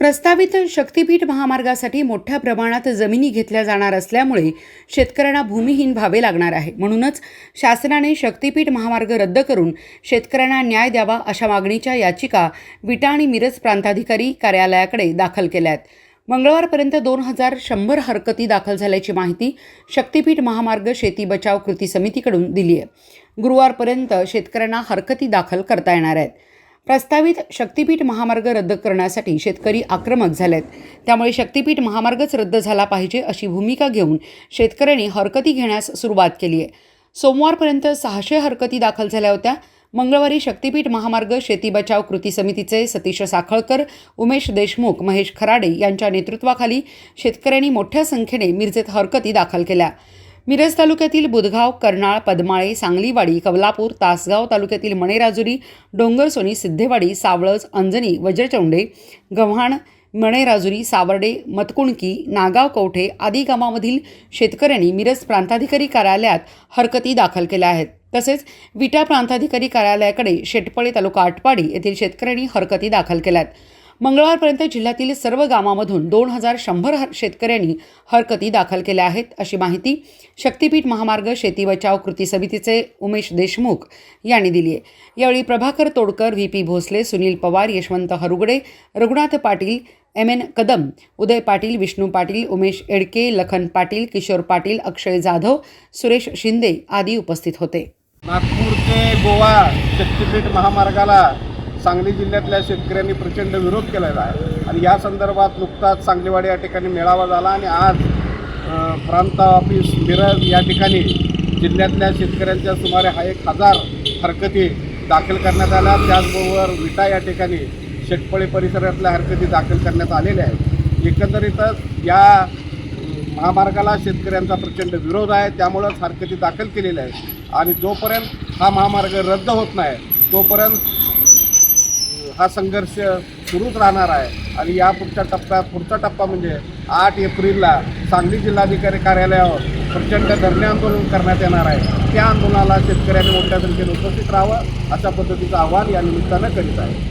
प्रस्तावित शक्तीपीठ महामार्गासाठी मोठ्या प्रमाणात जमिनी घेतल्या जाणार असल्यामुळे शेतकऱ्यांना भूमिहीन व्हावे लागणार आहे. म्हणूनच शासनाने शक्तीपीठ महामार्ग रद्द करून शेतकऱ्यांना न्याय द्यावा अशा मागणीच्या याचिका विटा आणि मिरज प्रांताधिकारी कार्यालयाकडे दाखल केल्या आहेत. मंगळवारपर्यंत दोन हजार शंभर हरकती दाखल झाल्याची माहिती शक्तीपीठ महामार्ग शेती बचाव कृती समितीकडून दिली आहे. गुरुवारपर्यंत शेतकऱ्यांना हरकती दाखल करता येणार आहेत. प्रस्तावित शक्तीपीठ महामार्ग रद्द करण्यासाठी शेतकरी आक्रमक झालेत. त्यामुळे शक्तीपीठ महामार्गच रद्द झाला पाहिजे अशी भूमिका घेऊन शेतकऱ्यांनी हरकती घेण्यास सुरुवात केली आहे. सोमवारपर्यंत सहाशे हरकती दाखल झाल्या होत्या. मंगळवारी शक्तीपीठ महामार्ग शेती बचाव कृती समितीचे सतीश साखळकर उमेश देशमुख महेश खराडे यांच्या नेतृत्वाखाली शेतकऱ्यांनी मोठ्या संख्येने मिरजेत हरकती दाखल केल्या. मिरज तालुक्यातील बुधगाव कर्नाळ पद्माळे सांगलीवाडी कवलापूर तासगाव तालुक्यातील मणेराजुरी डोंगरसोनी सिद्धेवाडी सावळज अंजनी वज्रचौंडे गव्हाण मणेराजुरी सावर्डे मतकुणकी नागाव कवठे आदी गावामधील शेतकऱ्यांनी मिरज प्रांताधिकारी कार्यालयात हरकती दाखल केल्या आहेत. तसेच विटा प्रांताधिकारी कार्यालयाकडे शेटपळे तालुका आटपाडी येथील शेतकऱ्यांनी हरकती दाखल केल्या आहेत मंगळवारपर्यंत जिल्ह्यातील सर्व गावामधून दोन हजार शंभर शेतकऱ्यांनी हरकती दाखल केल्या आहेत अशी माहिती शक्तीपीठ महामार्ग शेती बचाव कृती समितीचे उमेश देशमुख यांनी दिली आहे. यावेळी Prabhakar Todkar V P Bhosale Sunil Pawar Yashwant Harugade Raghunath Patil M N Kadam Uday Patil Vishnu Patil Umesh Edke Lakhan Patil Kishor Patil Akshay Jadhav Suresh Shinde आदी उपस्थित होते. नागपूर ते गोवा शक्तीपीठ महामार्गाला सांगली जिल्ह्यातल्या शेतकऱ्यांनी प्रचंड विरोध केलेला आहे. आणि या संदर्भात नुकताच सांगलीवाडी या ठिकाणी मेळावा झाला आणि आज प्रांत ऑफिस मिरज या ठिकाणी जिल्ह्यातल्या शेतकऱ्यांच्या सुमारे हा एक हजार हरकती दाखल करण्यात आल्या. त्याचबरोबर विटा या ठिकाणी शेटपळे परिसरातल्या हरकती दाखल करण्यात आलेल्या आहेत. एकंदरीतच या महामार्गाला शेतकऱ्यांचा प्रचंड विरोध आहे. त्यामुळंच हरकती दाखल केलेल्या आहेत. आणि जोपर्यंत हा महामार्ग रद्द होत नाही तोपर्यंत हा संघर्ष सुरूच राहणार आहे. आणि या पुढच्या टप्प्यात पुढचा टप्पा म्हणजे आठ एप्रिलला सांगली जिल्हाधिकारी कार्यालयावर प्रचंड धरणे आंदोलन करण्यात येणार आहे. त्या आंदोलनाला शेतकऱ्यांनी मोठ्या संख्येने उपस्थित राहावं अशा पद्धतीचं आव्हान या निमित्तानं करीत आहे.